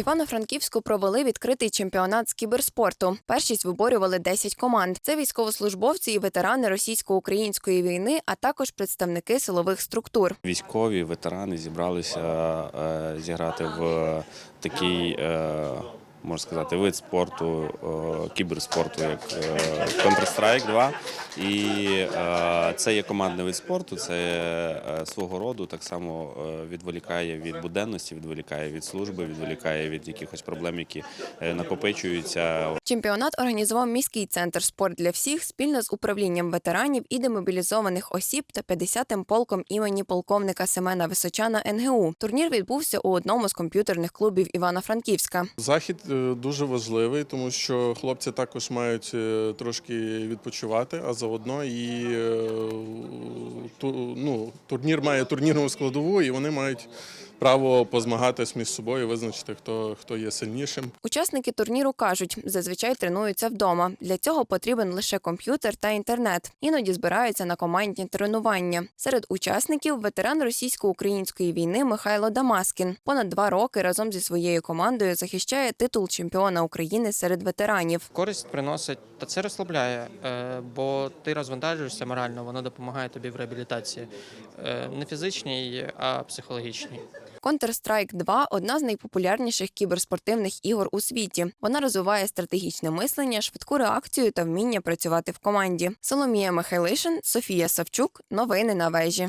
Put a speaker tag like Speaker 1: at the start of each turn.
Speaker 1: Івано-Франківську провели відкритий чемпіонат з кіберспорту. Першість виборювали 10 команд. Це військовослужбовці і ветерани російсько-української війни, а також представники силових структур.
Speaker 2: Військові ветерани зібралися е, зіграти в такий, е, можна сказати, вид спорту, е, кіберспорту, як Counter-Strike 2. І е, це є командний вид спорту, це е, свого роду так само е, відволікає від буденності, відволікає від служби, відволікає від якихось проблем, які накопичуються
Speaker 1: Чемпіонат організував міський центр спорт для всіх спільно з управлінням ветеранів і демобілізованих осіб та 50-м полком імені полковника Семена Височана НГУ. Турнір відбувся у одному з комп'ютерних клубів Івано-Франківська.
Speaker 3: Захід дуже важливий, тому що хлопці також мають трошки відпочивати, а заодно і е, ну, турнір має турнірну складову, і вони мають право позмагатись між собою, визначити, хто, хто є сильнішим.
Speaker 1: Учасники турніру кажуть, зазвичай тренуються вдома. Для цього потрібен лише комп'ютер та інтернет. Іноді збираються на командні тренування. Серед учасників ветеран російсько-української війни Михайло Дамаскін. Понад два роки разом зі своєю командою захищає титул чемпіона України серед ветеранів.
Speaker 4: Користь приносить, та це розслабляє, е, бо ти розвантажуєшся морально, воно допомагає тобі в реабілітації. Е, Не фізичній, а психологічній.
Speaker 1: Counter-Strike 2 – одна з найпопулярніших кіберспортивних ігор у світі. Вона розвиває стратегічне мислення, швидку реакцію та вміння працювати в команді. Соломія Михайлишин, Софія Савчук. Новини на вежі.